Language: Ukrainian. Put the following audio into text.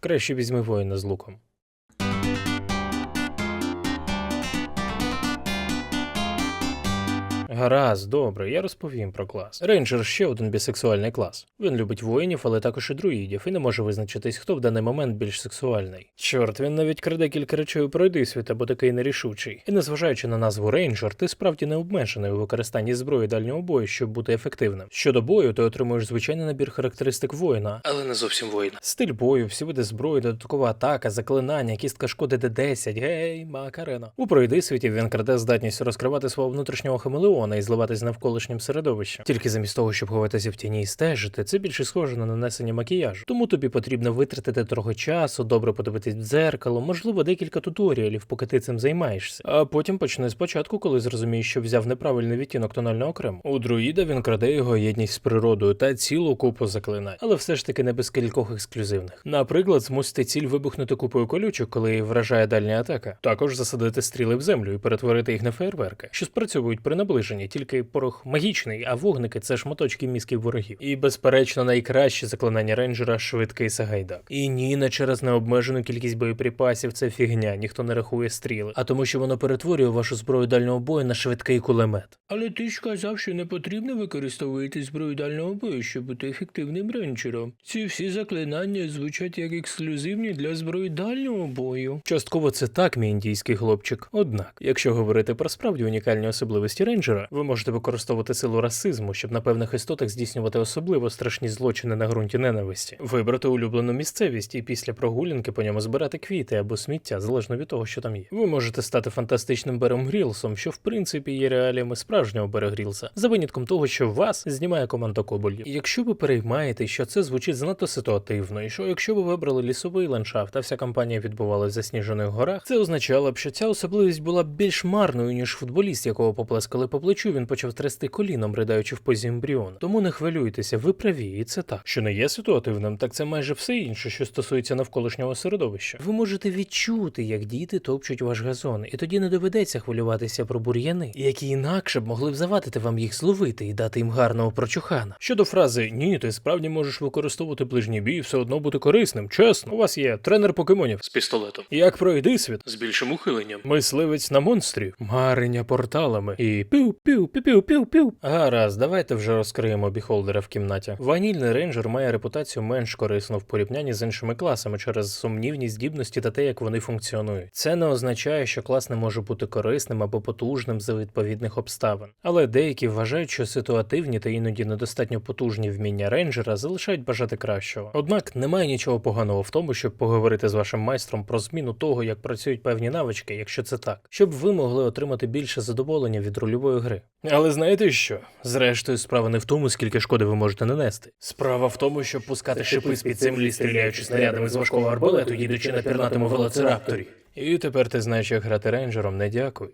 Краще візьми воїна з луком. Гаразд, добре, я розповім про клас. Рейнджер ще один бісексуальний клас. Він любить воїнів, але також і друїдів, і не може визначитись, хто в даний момент більш сексуальний. Чорт, він навіть краде кілька речей у пройдисвіт, або такий нерішучий. І незважаючи на назву рейнджер, ти справді не обмежений у використанні зброї дальнього бою, щоб бути ефективним. Щодо бою, ти отримуєш звичайний набір характеристик воїна, але не зовсім воїна. Стиль бою, всі види зброї, додаткова атака, заклинання, кістка шкоди Д10, гей, макарена. У пройдисвіті він краде здатність розкривати свого внутрішнього хамелеона і зливатись з навколишнім середовищем. Тільки замість того, щоб ховатися в тіні і стежити, це більше схоже на нанесення макіяжу. Тому тобі потрібно витратити трохи часу, добре подивитись в дзеркало, можливо, декілька туторіалів, поки ти цим займаєшся. А потім почни спочатку, коли зрозумієш, що взяв неправильний відтінок тонального крему. У друїда він краде його єдність з природою та цілу купу заклинань, але все ж таки не без кількох ексклюзивних. Наприклад, змусити ціль вибухнути купою колючок, коли її вражає дальня атака. Також засадити стріли в землю і перетворити їх на фейерверки, що спрацьовують при наближенні, тільки порох магічний, а вогники це шматочки мізків ворогів. І безперечно, найкраще заклинання рейнджера швидкий сагайдак. І ні, не через необмежену кількість боєприпасів це фігня, ніхто не рахує стріли, а тому, що воно перетворює вашу зброю дальнього бою на швидкий кулемет. Але ти ж казав, що не потрібно використовувати зброю дальнього бою, щоб бути ефективним рейнджером. Ці всі заклинання звучать як ексклюзивні для зброї дальнього бою. Частково це так, мій індійський хлопчик. Однак, якщо говорити про справді унікальні особливості рейнджера, ви можете використовувати силу расизму, щоб на певних істотах здійснювати особливо страшні злочини на ґрунті ненависті, вибрати улюблену місцевість і після прогулянки по ньому збирати квіти або сміття, залежно від того, що там є. Ви можете стати фантастичним Бером Грілсом, що в принципі є реаліями справжнього Бера Грілса, за винятком того, що вас знімає команда Кобольдів. Якщо ви переймаєте, що це звучить занадто ситуативно, і що якщо ви вибрали лісовий ландшафт, а вся кампанія відбувалася в засніжених горах, це означало б, що ця особливість була більш марною, ніж футболіст, якого поплескали по плечу, він почав трясти коліном, ридаючи в позі ембріону. Тому не хвилюйтеся, ви праві, і це так. Що не є ситуативним, так це майже все інше, що стосується навколишнього середовища. Ви можете відчути, як діти топчуть ваш газон, і тоді не доведеться хвилюватися про бур'яни, які інакше б могли б завадити вам їх зловити і дати їм гарного прочухана. Щодо фрази ні, ти справді можеш використовувати ближній бій, і все одно бути корисним. Чесно, у вас є тренер покемонів з пістолетом. Як пройди світ з більшим ухиленням, мисливець на монстрів, марення порталами і пів пів. Гаразд, давайте вже розкриємо біхолдера в кімнаті. Ванільний рейнджер має репутацію менш корисну в порівнянні з іншими класами через сумнівні здібності та те, як вони функціонують. Це не означає, що клас не може бути корисним або потужним за відповідних обставин. Але деякі вважають, що ситуативні та іноді недостатньо потужні вміння рейнджера залишають бажати кращого. Однак немає нічого поганого в тому, щоб поговорити з вашим майстром про зміну того, як працюють певні навички, якщо це так, щоб ви могли отримати більше задоволення від рольової гри. Але знаєте що? Зрештою, справа не в тому, скільки шкоди ви можете нанести. Справа в тому, щоб пускати шипи з під землі, стріляючи снарядами з важкого арбалету, їдучи на пірнатому велоцирапторі. І тепер ти знаєш, як грати рейнджером, не дякуй.